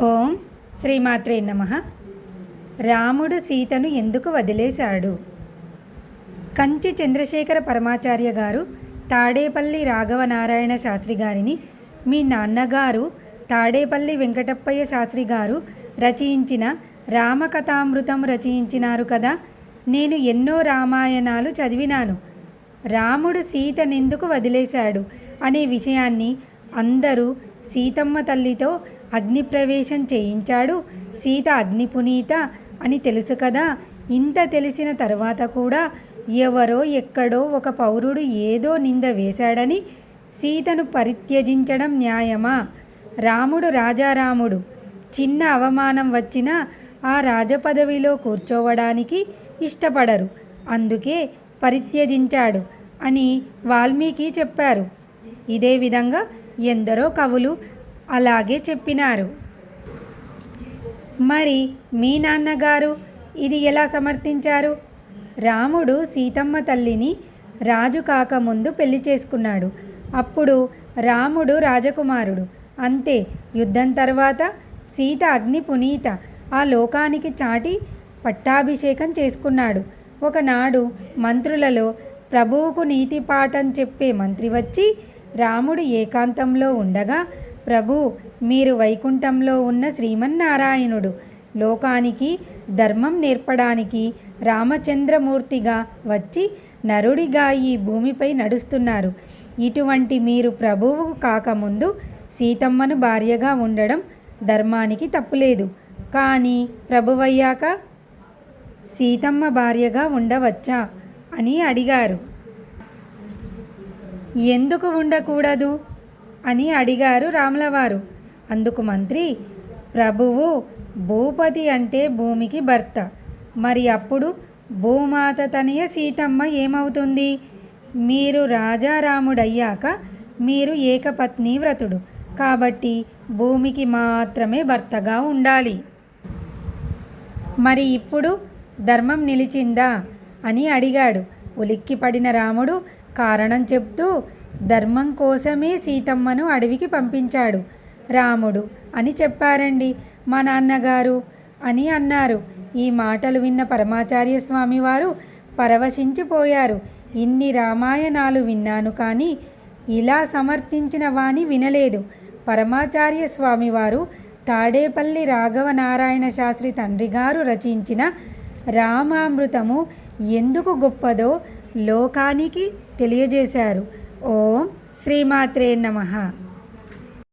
ఓం శ్రీమాత్రే నమ. రాముడు సీతను ఎందుకు వదిలేశాడు? కంచి చంద్రశేఖర పరమాచార్య గారు తాడేపల్లి రాఘవనారాయణ శాస్త్రి గారిని మీ నాన్నగారు తాడేపల్లి వెంకటప్పయ్య శాస్త్రి గారు రచయించిన రామకథామృతం రచయించినారు కదా. నేను ఎన్నో రామాయణాలు చదివినాను. రాముడు సీతనెందుకు వదిలేశాడు? అనే విషయాన్ని అందరూ సీతమ్మ తల్లితో అగ్నిప్రవేశం చేయించాడు. సీత అగ్నిపునీత అని తెలుసు కదా. ఇంత తెలిసిన తర్వాత కూడా ఎవరో ఎక్కడో ఒక పౌరుడు ఏదో నింద వేశాడని సీతను పరిత్యజించడం న్యాయమా? రాముడు రాజారాముడు. చిన్న అవమానం వచ్చినా ఆ రాజపదవిలో కూర్చోవడానికి ఇష్టపడరు. అందుకే పరిత్యజించాడు అని వాల్మీకి చెప్పారు. ఇదే విధంగా ఎందరో కవులు అలాగే చెప్పినారు. మరి మీ నాన్నగారు ఇది ఎలా సమర్థించారు? రాముడు సీతమ్మ తల్లిని రాజు కాకముందు పెళ్ళి చేసుకున్నాడు. అప్పుడు రాముడు రాజకుమారుడు. అంతే యుద్ధం తర్వాత సీత అగ్ని పునీత ఆ లోకానికి చాటి పట్టాభిషేకం చేసుకున్నాడు. ఒకనాడు మంత్రులలో ప్రభువుకు నీతి పాఠం చెప్పే మంత్రి వచ్చి రాముడు ఏకాంతంలో ఉండగా ప్రభు మీరు వైకుంఠంలో ఉన్న శ్రీమన్నారాయణుడు. లోకానికి ధర్మం నేర్పడానికి రామచంద్రమూర్తిగా వచ్చి నరుడిగా ఈ భూమిపై నడుస్తున్నారు. ఇటువంటి మీరు ప్రభువు కాకముందు సీతమ్మను భార్యగా ఉండడం ధర్మానికి తప్పులేదు. కానీ ప్రభువయ్యాక సీతమ్మ భార్యగా ఉండవచ్చా? అని అడిగారు. ఎందుకు ఉండకూడదు? అని అడిగారు రాములవారు. అందుకు మంత్రి ప్రభువు భూపతి అంటే భూమికి భర్త. మరి అప్పుడు భూమాత తనయ సీతమ్మ ఏమవుతుంది? మీరు రాజారాముడయ్యాక మీరు ఏకపత్ని వ్రతుడు. కాబట్టి భూమికి మాత్రమే భర్తగా ఉండాలి. మరి ఇప్పుడు ధర్మం నిలిచిందా? అని అడిగాడు. ఉలిక్కిపడిన రాముడు కారణం చెప్తూ ధర్మం కోసమే సీతమ్మను అడవికి పంపించాడు. రాముడు అని చెప్పారండి మా నాన్నగారు అని అన్నారు. ఈ మాటలు విన్న పరమాచార్య స్వామి వారు పరవశించిపోయారు. ఇన్ని రామాయణాలు విన్నాను కానీ ఇలా సమర్థించిన వాణి వినలేదు పరమాచార్య స్వామివారు తాడేపల్లి రాఘవనారాయణ శాస్త్రి తండ్రి గారు రచించిన రామామృతము ఎందుకు గొప్పదో లోకానికి తెలియజేశారు. ఓం శ్రీమాత్రే నమః.